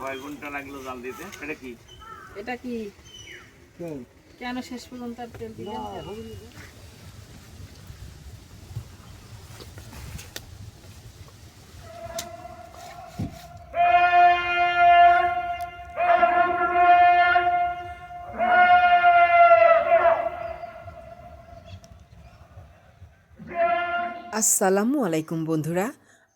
কয় ঘণ্টা লাগল জাল দিতে। এটা কি? এটা কি? কেন? শেষ পর্যন্ত আর তেল দিলেন আসসালামু আলাইকুম বন্ধুরা।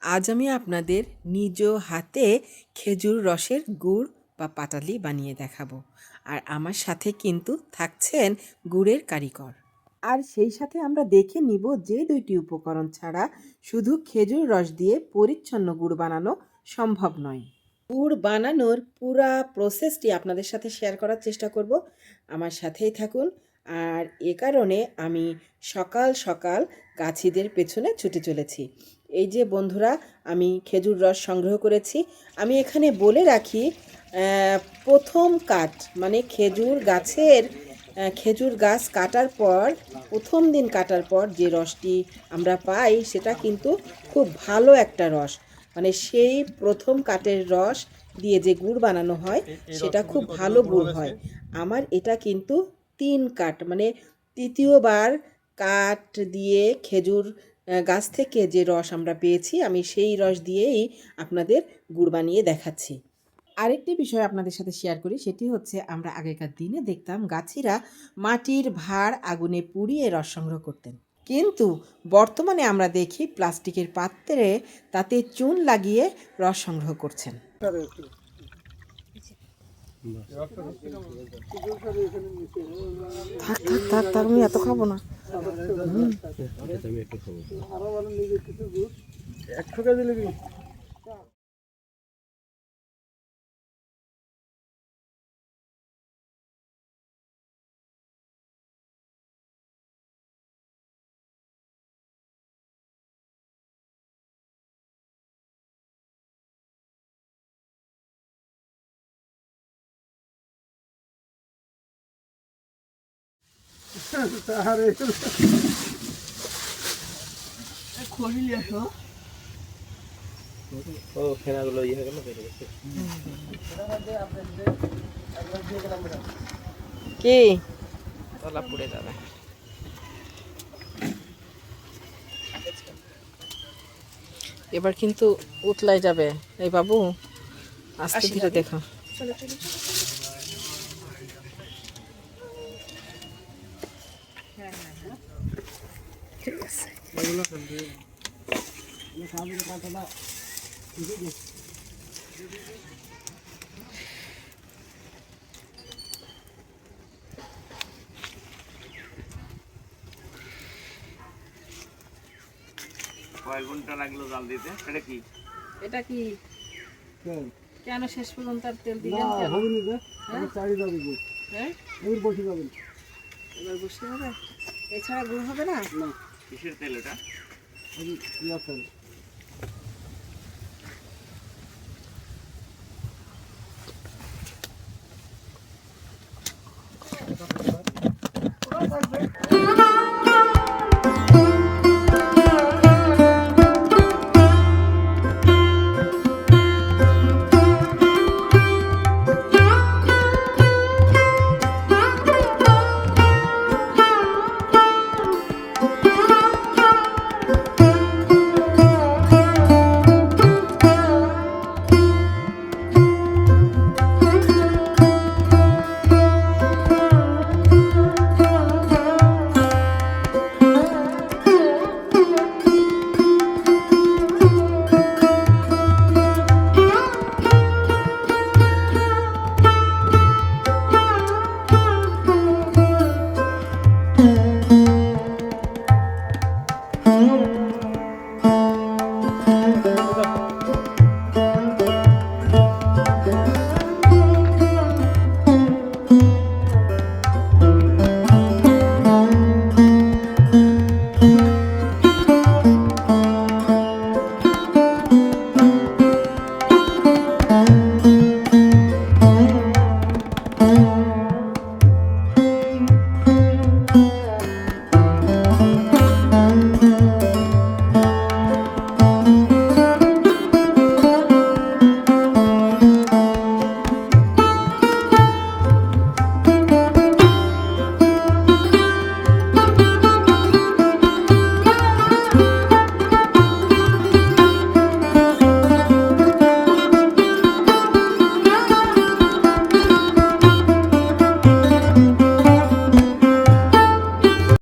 আজ আমি আপনাদের নিজ হাতে খেজুর রসের গুড় বা পাটালি বানিয়ে দেখাবো। আর আমার সাথে কিন্তু থাকছেন গুড়ের কারিগর। আর সেই সাথে আমরা দেখে নিব যে দুইটি উপকরণ ছাড়া শুধু খেজুর রস দিয়ে পরিচ্ছন্ন গুড় বানানো সম্ভব নয়। গুড় বানানোর পুরা প্রসেসটি আপনাদের সাথে শেয়ার করার চেষ্টা করব। আমার সাথেই থাকুন। আর এ কারণে আমি সকাল সকাল গাছিদের পেছনে ছুটে চলেছি। এই যে বন্ধুরা আমি খেজুর রস সংগ্রহ করেছি। আমি এখানে বলে রাখি প্রথম কাঠ মানে খেজুর গাছের খেজুর গাছ কাটার পর প্রথম দিন কাটার পর যে রসটি আমরা পাই সেটা কিন্তু খুব ভালো একটা রস। মানে সেই প্রথম কাঠের রস দিয়ে যে গুড় বানানো হয় সেটা খুব ভালো গুড় হয়। আমার এটা কিন্তু তিন কাঠ মানে তৃতীয়বার কাঠ দিয়ে খেজুর গাছ থেকে যে রস আমরা পেয়েছি আমি সেই রস দিয়েই আপনাদের গুড় বানিয়ে দেখাচ্ছি। আরেকটি বিষয় আপনাদের সাথে শেয়ার করি সেটি হচ্ছে আমরা আগেকার দিনে দেখতাম গাছিরা মাটির ভাড় আগুনে পুড়িয়ে রস সংগ্রহ করতেন। কিন্তু বর্তমানে আমরা দেখি প্লাস্টিকের পাত্রে তাতে চুন লাগিয়ে রস সংগ্রহ করছেন। থাক থাক থাক থাক আমি এত খাব না। একশো কেজি লিখি ও ফেনাগুলো ইয়ে গেল বেড়ে গেছে। কি? তলা পুড়ে যাবে। এবার কিন্তু উতলাই যাবে। এই বাবু আস্তে ধীরে দেখো। ঘণ্টা লাগল জাল দিতে। এটা কি? এটা কি? কেন শেষ পর্যন্ত আর তেল দিলেন কেন? হ্যাঁ? এবার বসে হবে? এছাড়া গুড় হবে না? কিসের তেল এটা?